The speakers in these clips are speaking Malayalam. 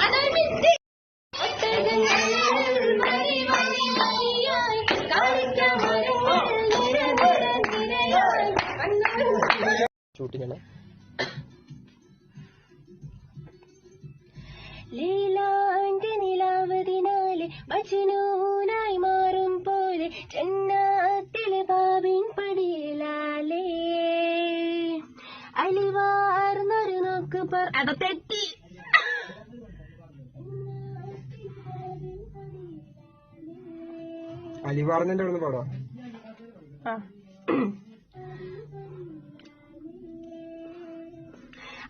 അതൊരു മിസ്റ്റ് ഷൂട്ടിനാണ് ലീലാന്റെ നിലാവതിനാലെ മജനൂനായി അലിവാർന്നൊരു നോക്ക് പറ അത് തെറ്റി. അലിവാർന്നെ അവിടെ പാടാം.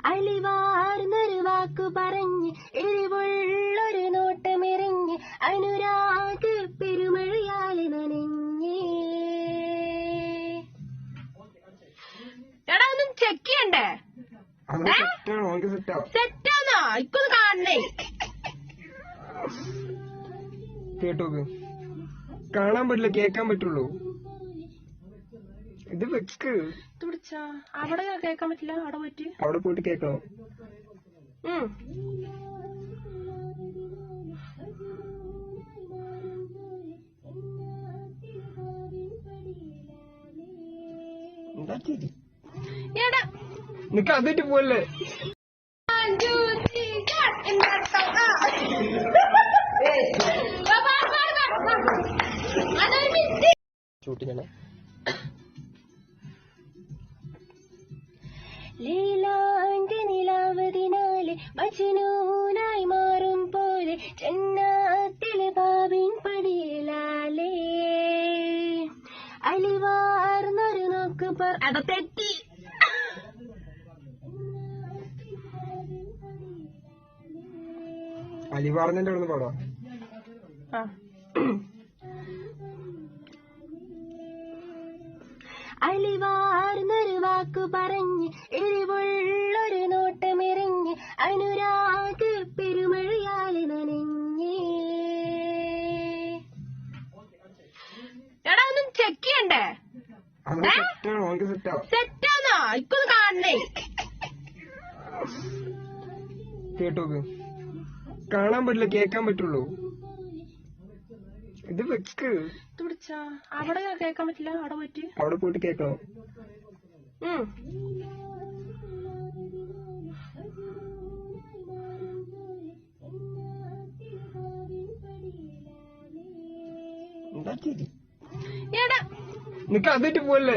അലിവാർന്നൊരു വാക്കു പറഞ്ഞ് എരിവുള്ളൊരു നോട്ടമെറിഞ്ഞ് അനുരാഗ സെറ്റാന്നോ ഇക്കൊന്ന് കാണണേ. കേട്ടോക്ക്. കാണാൻ പറ്റില്ല കേക്കാൻ പറ്റുള്ളൂ. ഇത് വെക്ക്. അവിടെ കേക്കാൻ പറ്റില്ല അവിടെ പോയിട്ട്. അവിടെ പോയിട്ട് കേക്കണോ ഉം. നിനക്ക് അതിട്ട് മിസ്റ്റ് ഷൂട്ടിനാണ് ലീലാന്റെ നിലാവതിനാലെ മജനൂനായി മാറും പോലെ ചെന്നാത്തിലെ ബാബിൻ പടിയിലാലേ. അലിവാർന്നൊരു നോക്ക് പറ അത് തെറ്റി. അലിവാർന്നന്റെ അവിടെ നിന്ന് പാടാം അലിവാർന്നൊരു വാക്കു പറഞ്ഞ് എരിവുള്ളൊരു നോട്ടമെറിഞ്ഞ് അനുരാഗ് പെരുമഴയാൽ നനഞ്ഞേ. എടാ ഒന്നും ചെക്ക് ചെയ്യണ്ടേ? സെറ്റാന്നോ ഇക്കൊന്ന് കാണണേ. കേട്ടോക്ക്. കാണാൻ പറ്റില്ല കേക്കാൻ പറ്റുള്ളൂ. ഇത് വെക്ക്. തുടിച്ചാ. അവിടെ കേക്കാൻ പറ്റില്ല അവിടെ പോയിട്ട്. അവിടെ പോയിട്ട് കേക്കണോ നിനക്ക് അതിട്ട് പോലെ